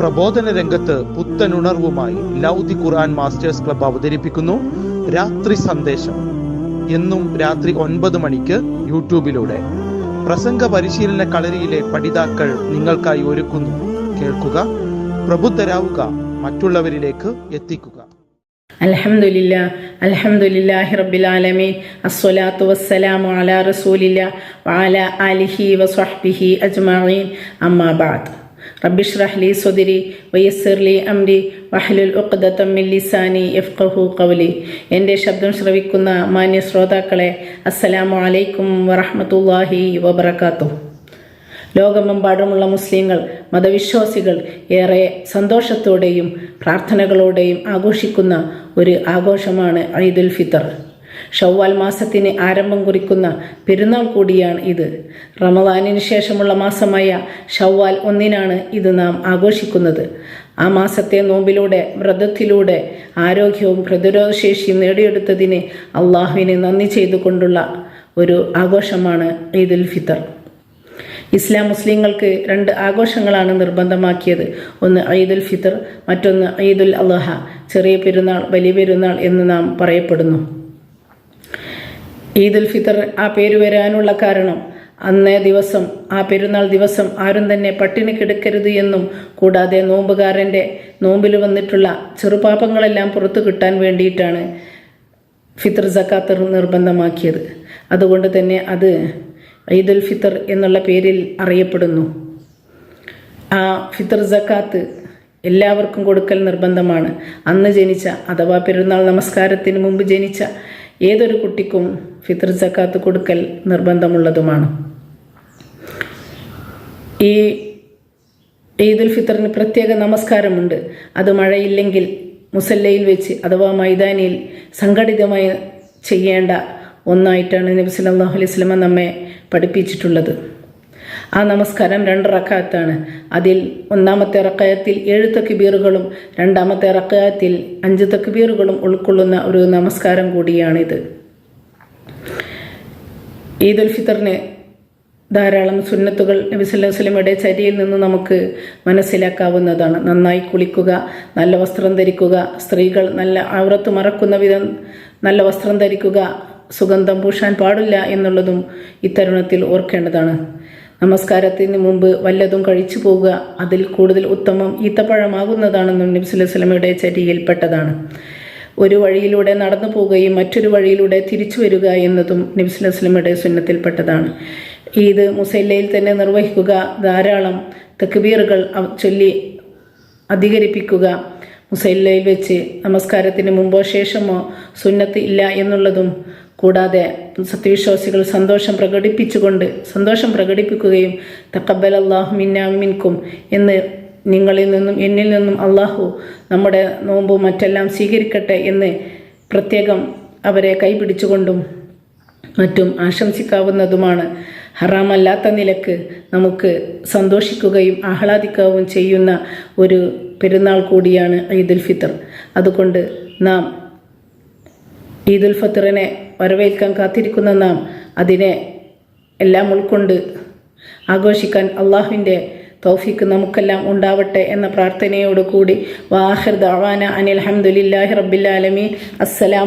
പ്രബോധന രംഗത്ത് പുത്തനുണർവുമായി ലൗദി ഖുർആൻ masters club അവതരിപ്പിക്കുന്നു. രാത്രി സന്ദേശം. എന്നും രാത്രി ഒൻപത് മണിക്ക് യൂട്യൂബിലൂടെ. പ്രസംഗ പരിശീലന കളരിയിലെ പഠിതാക്കൾ നിങ്ങൾക്കായി ഒരുക്കുന്നു. കേൾക്കുക പ്രബുദ്ധരാവുക മറ്റുള്ളവരിലേക്ക് എത്തിക്കുക. റബ്ബിൽ ആലമീൻ. അസ്സലാത്തു വസ്സലാമു അലാ റസൂലില്ല വഅല ആലിഹി വസ്വഹ്ബിഹി അജ്മഈൻ. അമ്മാ റബ്ബി ഷ്റഹ് ലി സ്വദരി വയസ്സിർ ലി അംരി വഹ്ലുൽ ഉഖ്ദതം മിൻ ലിസാനി യഫ്ഖഹു ഖൗലി എന്റെ ശബ്ദം ശ്രവിക്കുന്ന മാന്യ ശ്രോതാക്കളെ അസ്സലാമു അലൈക്കും വറഹമത്തല്ലാഹി വബർക്കാത്തു ലോകമെമ്പാടുമുള്ള മുസ്ലിങ്ങൾ മതവിശ്വാസികൾ ഏറെ സന്തോഷത്തോടെയും പ്രാർത്ഥനകളോടെയും ആഘോഷിക്കുന്ന ഒരു ആഘോഷമാണ് ഈദുൽ ഫിത്തർ. ഷവ്വാൽ മാസത്തിന് ആരംഭം കുറിക്കുന്ന പെരുന്നാൾ കൂടിയാണ് ഇത്. റമദാനിന് ശേഷമുള്ള മാസമായ ഷവ്വാൽ ഒന്നിനാണ് ഇത് നാം ആഘോഷിക്കുന്നത്. ആ മാസത്തെ നോമ്പിലൂടെ വ്രതത്തിലൂടെ ആരോഗ്യവും പ്രതിരോധശേഷിയും നേടിയെടുത്തതിന് അള്ളാഹുവിനെ നന്ദി ചെയ്തുകൊണ്ടുള്ള ഒരു ആഘോഷമാണ് ഈദുൽ ഫിത്തർ. ഇസ്ലാം മുസ്ലിങ്ങൾക്ക് രണ്ട് ആഘോഷങ്ങളാണ് നിർബന്ധമാക്കിയത്. ഒന്ന് ഈദുൽ ഫിത്തർ മറ്റൊന്ന് ഈദുൽ അള്ളഹ ചെറിയ പെരുന്നാൾ വലിയ പെരുന്നാൾ എന്ന് നാം പറയപ്പെടുന്നു. ഈദുൽ ഫിത്തർ ആ പേര് വരാനുള്ള കാരണം അന്നേ ദിവസം ആ പെരുന്നാൾ ദിവസം ആരും തന്നെ പട്ടിണി കിടക്കരുത് എന്നും കൂടാതെ നോമ്പുകാരന്റെ നോമ്പിൽ വന്നിട്ടുള്ള ചെറുപാപങ്ങളെല്ലാം പുറത്തു കിട്ടാൻ വേണ്ടിയിട്ടാണ് ഫിത്തർ സക്കാത്ത് നിർബന്ധമാക്കിയത്. അതുകൊണ്ട് തന്നെ അത് ഈദുൽ ഫിത്തർ എന്നുള്ള പേരിൽ അറിയപ്പെടുന്നു. ആ ഫിത്തർ സക്കാത്ത് എല്ലാവർക്കും കൊടുക്കൽ നിർബന്ധമാണ്. അന്ന് ജനിച്ച അഥവാ പെരുന്നാൾ നമസ്കാരത്തിന് മുമ്പ് ജനിച്ച ഏതൊരു കുട്ടിക്കും ഫിത്ർ സക്കാത്ത് കൊടുക്കൽ നിർബന്ധമുള്ളതുമാണ്. ഈ ഈദുൽ ഫിത്തറിന് പ്രത്യേക നമസ്കാരമുണ്ട്. അത് മഴയില്ലെങ്കിൽ മുസല്ലയിൽ വെച്ച് അഥവാ മൈതാനിയിൽ സംഘടിതമായി ചെയ്യേണ്ട ഒന്നായിട്ടാണ് നബി സല്ലല്ലാഹു അലൈഹി വസല്ലമ നമ്മെ പഠിപ്പിച്ചിട്ടുള്ളത്. ആ നമസ്കാരം രണ്ട് റക്കാത്താണ്. അതിൽ ഒന്നാമത്തെ റക്കായത്തിൽ ഏഴ് തക്ബീറുകളും രണ്ടാമത്തെ റക്കായത്തിൽ അഞ്ച് തക്ബീറുകളും ഉൾക്കൊള്ളുന്ന ഒരു നമസ്കാരം കൂടിയാണിത്. ഈദുൽ ഫിത്തറിന് ധാരാളം സുന്നത്തുകൾ നബി ചരിയിൽ നിന്ന് നമുക്ക് മനസ്സിലാക്കാവുന്നതാണ്. നന്നായി കുളിക്കുക നല്ല വസ്ത്രം ധരിക്കുക സ്ത്രീകൾ നല്ല അവറത്ത് മറക്കുന്ന വിധം നല്ല വസ്ത്രം ധരിക്കുക സുഗന്ധം പൂശാൻ പാടില്ല എന്നുള്ളതും ഇത്തരുണത്തിൽ ഓർക്കേണ്ടതാണ്. നമസ്കാരത്തിന് മുമ്പ് വല്ലതും കഴിച്ചു പോവുക. അതിൽ കൂടുതൽ ഉത്തമം ഈത്തപ്പഴമാകുന്നതാണെന്നും നബി ചരിയിൽപ്പെട്ടതാണ്. ഒരു വഴിയിലൂടെ നടന്നു പോവുകയും മറ്റൊരു വഴിയിലൂടെ തിരിച്ചു വരിക എന്നതും നബി സല്ലല്ലാഹു സുന്നത്തിൽപ്പെട്ടതാണ്. ഈദ് മുസല്ലയിൽ തന്നെ നിർവഹിക്കുക ധാരാളം തക്ബീറുകൾ ചൊല്ലി അധികരിപ്പിക്കുക മുസല്ലയിൽ വെച്ച് നമസ്കാരത്തിന് മുമ്പോ ശേഷമോ സുന്നത്ത് ഇല്ല എന്നുള്ളതും കൂടാതെ സത്യവിശ്വാസികൾ സന്തോഷം പ്രകടിപ്പിച്ചുകൊണ്ട് സന്തോഷം പ്രകടിപ്പിക്കുകയും തക്കബൽ അള്ളാഹു മിന്നാമിൻകും എന്ന് നിങ്ങളിൽ നിന്നും എന്നിൽ നിന്നും അള്ളാഹു നമ്മുടെ നോമ്പും മറ്റെല്ലാം സ്വീകരിക്കട്ടെ എന്ന് പ്രത്യേകം അവരെ കൈപിടിച്ചുകൊണ്ടും മറ്റും ആശംസിക്കാവുന്നതുമാണ്. ഹറാമല്ലാത്ത നിലയ്ക്ക് നമുക്ക് സന്തോഷിക്കുകയും ആഹ്ലാദിക്കുകയും ചെയ്യുന്ന ഒരു പെരുന്നാൾ കൂടിയാണ് ഈദുൽ ഫിത്തർ. അതുകൊണ്ട് നാം ഈദുൽ ഫിത്തറിനെ വരവേൽക്കാൻ കാത്തിരിക്കുന്ന നാം അതിനെ എല്ലാം ഉൾക്കൊണ്ട് ആഘോഷിക്കാൻ അള്ളാഹുവിന്റെ തൗഫിക്ക് നമുക്കെല്ലാം ഉണ്ടാവട്ടെ എന്ന പ്രാർത്ഥനയോടുകൂടി വാഹിർ ദവാന അനിൽ അഹമ്മദില്ലാഹി റബ്ബിൽ ആലമീൻ. അസ്സലാമു